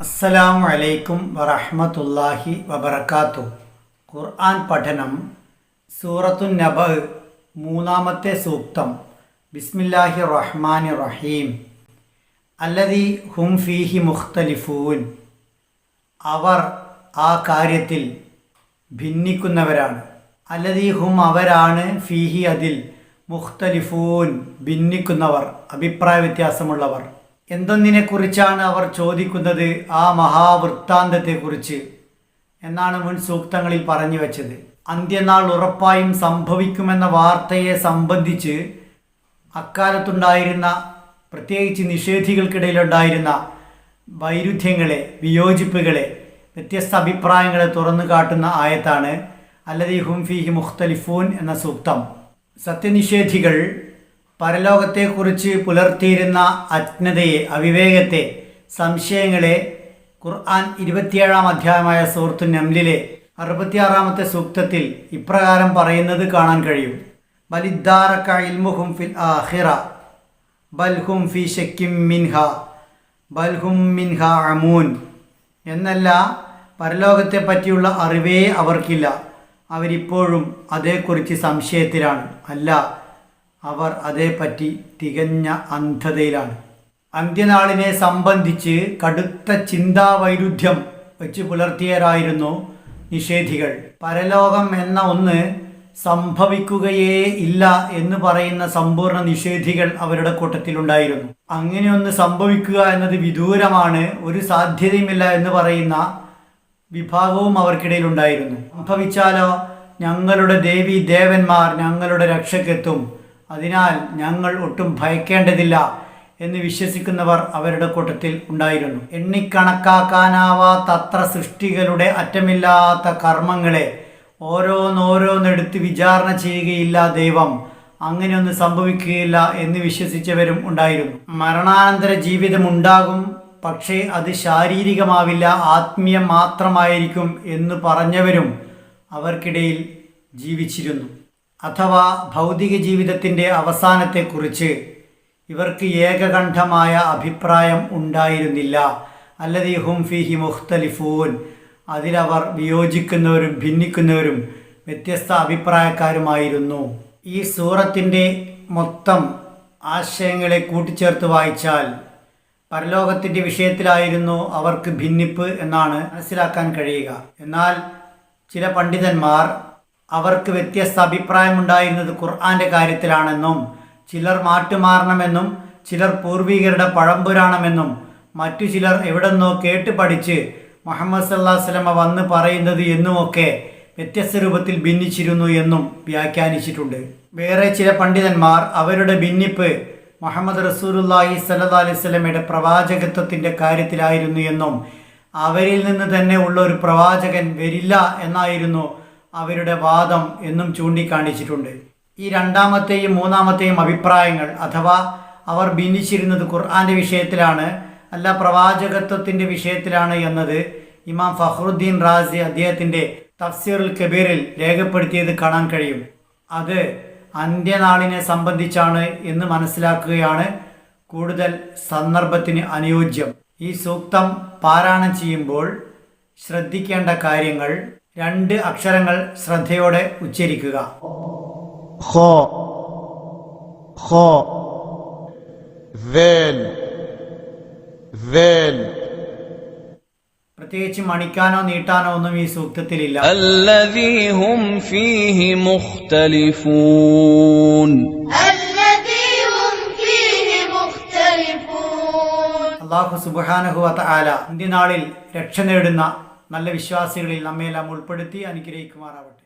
അസ്സലാമു അലൈക്കും വറഹ്മത്തുള്ളാഹി വബർക്കാത്തു ഖുർആൻ പഠനം സൂറത്തു നബ മൂന്നാമത്തെ സൂക്തം. ബിസ്മില്ലാഹി റഹ്മാൻ റഹീം. അല്ലതി ഹും ഫീഹി മുഖ്തലിഫൂൻ. അവർ ആ കാര്യത്തിൽ ഭിന്നിക്കുന്നവരാണ്. അല്ലതി ഹും അവരാണ് ഫീഹി അതിൽ മുഖ്തലിഫൂൻ ഭിന്നിക്കുന്നവർ അഭിപ്രായ വ്യത്യാസമുള്ളവർ. എന്തൊന്നിനെക്കുറിച്ചാണ് അവർ ചോദിക്കുന്നത്? ആ മഹാവൃത്താന്തത്തെക്കുറിച്ച്. എന്നാണ് മുൻ സൂക്തങ്ങളിൽ പറഞ്ഞു വച്ചത്. അന്ത്യനാൾ ഉറപ്പായും സംഭവിക്കുമെന്ന വാർത്തയെ സംബന്ധിച്ച് അക്കാലത്തുണ്ടായിരുന്ന പ്രത്യേകിച്ച് നിഷേധികൾക്കിടയിലുണ്ടായിരുന്ന വൈരുദ്ധ്യങ്ങളെ വിയോജിപ്പുകളെ വ്യത്യസ്ത അഭിപ്രായങ്ങളെ തുറന്നു കാട്ടുന്ന ആയത്താണ് അല്ലതി ഹും ഫീഹി മുഖ്തലിഫൂൻ എന്ന സൂക്തം. സത്യനിഷേധികൾ പരലോകത്തെക്കുറിച്ച് പുലർത്തിയിരുന്ന അജ്ഞതയെ അവിവേകത്തെ സംശയങ്ങളെ ഖുർആൻ ഇരുപത്തിയേഴാം അധ്യായമായ സൂറത്തു നംലിലെ അറുപത്തിയാറാമത്തെ സൂക്തത്തിൽ ഇപ്രകാരം പറയുന്നത് കാണാൻ കഴിയും. ബലിദ്ദാറക്ക ഇൽമുഹും ഫിൽ ആഹിറ ബൽഹും ഫി ഷക്കിം മിൻഹ ബൽഹും മിൻഹ അമൂൻ. എന്നല്ല പരലോകത്തെ പറ്റിയുള്ള അറിവേ അവർക്കില്ല. അവരിപ്പോഴും അതേക്കുറിച്ച് സംശയത്തിലാണ്. അല്ല അവർ അതേപ്പറ്റി തികഞ്ഞ അന്ധതയിലാണ്. അന്ത്യനാളിനെ സംബന്ധിച്ച് കടുത്ത ചിന്താ വൈരുദ്ധ്യം വെച്ച് പുലർത്തിയരായിരുന്നു നിഷേധികൾ. പരലോകം എന്ന ഒന്ന് സംഭവിക്കുകയേ ഇല്ല എന്ന് പറയുന്ന സമ്പൂർണ നിഷേധികൾ അവരുടെ കൂട്ടത്തിലുണ്ടായിരുന്നു. അങ്ങനെയൊന്ന് സംഭവിക്കുക എന്നത് വിദൂരമാണ് ഒരു സാധ്യതയുമില്ല എന്ന് പറയുന്ന വിഭാഗവും അവർക്കിടയിലുണ്ടായിരുന്നു. സംഭവിച്ചാലോ? ഞങ്ങളുടെ ദേവി ദേവന്മാർ ഞങ്ങളുടെ രക്ഷക്കെത്തും അതിനാൽ ഞങ്ങൾ ഒട്ടും ഭയക്കേണ്ടതില്ല എന്ന് വിശ്വസിക്കുന്നവർ അവരുടെ കൂട്ടത്തിൽ ഉണ്ടായിരുന്നു. എണ്ണിക്കണക്കാക്കാനാവാത്തത്ര സൃഷ്ടികളുടെ അറ്റമില്ലാത്ത കർമ്മങ്ങളെ ഓരോന്നോരോന്നെടുത്ത് വിചാരണ ചെയ്യുകയില്ല ദൈവം. അങ്ങനെയൊന്നും സംഭവിക്കുകയില്ല എന്ന് വിശ്വസിച്ചവരും ഉണ്ടായിരുന്നു. മരണാനന്തര ജീവിതം ഉണ്ടാകും പക്ഷേ അത് ശാരീരികമാവില്ല ആത്മീയം മാത്രമായിരിക്കും എന്ന് പറഞ്ഞവരും അവർക്കിടയിൽ ജീവിച്ചിരുന്നു. അഥവാ ഭൗതിക ജീവിതത്തിന്റെ അവസാനത്തെക്കുറിച്ച് ഇവർക്ക് ഏകകണ്ഠമായ അഭിപ്രായം ഉണ്ടായിരുന്നില്ല. അല്ലതി ഹും ഫിഹി മുഖ്തലിഫൂൻ. അതിലവർ വിയോജിക്കുന്നവരും ഭിന്നിക്കുന്നവരും വ്യത്യസ്ത അഭിപ്രായക്കാരുമായിരുന്നു. ഈ സൂറത്തിന്റെ മൊത്തം ആശയങ്ങളെ കൂട്ടിച്ചേർത്ത് വായിച്ചാൽ പരലോകത്തിന്റെ വിഷയത്തിലായിരുന്നു അവർക്ക് ഭിന്നിപ്പ് എന്നാണ് മനസ്സിലാക്കാൻ കഴിയുക. എന്നാൽ ചില പണ്ഡിതന്മാർ അവർക്ക് വ്യത്യസ്ത അഭിപ്രായമുണ്ടായിരുന്നത് ഖുർആന്റെ കാര്യത്തിലാണെന്നും ചിലർ മാറ്റുമാറണമെന്നും ചിലർ പൂർവികരുടെ പഴംപുരാണമെന്നും മറ്റു ചിലർ എവിടെന്നോ കേട്ട് പഠിച്ച് മുഹമ്മദ് സല്ലാ സ്വലമ വന്ന് പറയുന്നത് എന്നുമൊക്കെ വ്യത്യസ്ത രൂപത്തിൽ ഭിന്നിച്ചിരുന്നു എന്നും വ്യാഖ്യാനിച്ചിട്ടുണ്ട്. വേറെ ചില പണ്ഡിതന്മാർ അവരുടെ ഭിന്നിപ്പ് മുഹമ്മദ് റസൂലുല്ലാഹി സല്ലാ അലൈഹി സ്വലമയുടെ പ്രവാചകത്വത്തിന്റെ കാര്യത്തിലായിരുന്നു എന്നും അവരിൽ നിന്ന് തന്നെ ഉള്ള ഒരു പ്രവാചകൻ വരില്ല എന്നായിരുന്നു അവരുടെ വാദം എന്നും ചൂണ്ടിക്കാണിച്ചിട്ടുണ്ട്. ഈ രണ്ടാമത്തെയും മൂന്നാമത്തെയും അഭിപ്രായങ്ങൾ അഥവാ അവർ ഭിന്നിച്ചിരുന്നത് ഖുർആന്റെ വിഷയത്തിലാണ് അല്ല പ്രവാചകത്വത്തിന്റെ വിഷയത്തിലാണ് എന്നത് ഇമാം ഫഹ്റുദ്ദീൻ റാസി അദ്ദേഹത്തിന്റെ തഫ്സീറുൽ കബീറിൽ രേഖപ്പെടുത്തിയത് കാണാൻ കഴിയും. അത് അന്ത്യനാളിനെ സംബന്ധിച്ചാണ് എന്ന് മനസ്സിലാക്കുകയാണ് കൂടുതൽ സന്ദർഭത്തിന് അനുയോജ്യം. ഈ സൂക്തം പാരായണം ചെയ്യുമ്പോൾ ശ്രദ്ധിക്കേണ്ട കാര്യങ്ങൾ രണ്ട് അക്ഷരങ്ങൾ ശ്രദ്ധയോടെ ഉച്ചരിക്കുക. ഹോ ഹോ വേൽ വേൽ പ്രത്യേകിച്ച് മണിക്കാനോ നീട്ടാനോ ഒന്നും ഈ സൂക്തത്തിലില്ല. അള്ളാഹു സുബാനഹു അല അന്ത്യനാളിൽ രക്ഷ നേടുന്ന നല്ല വിശ്വാസികളിൽ നമ്മയെല്ലാം ഉൾപ്പെടുത്തി അനുഗ്രഹിക്കുമാറാവട്ടെ.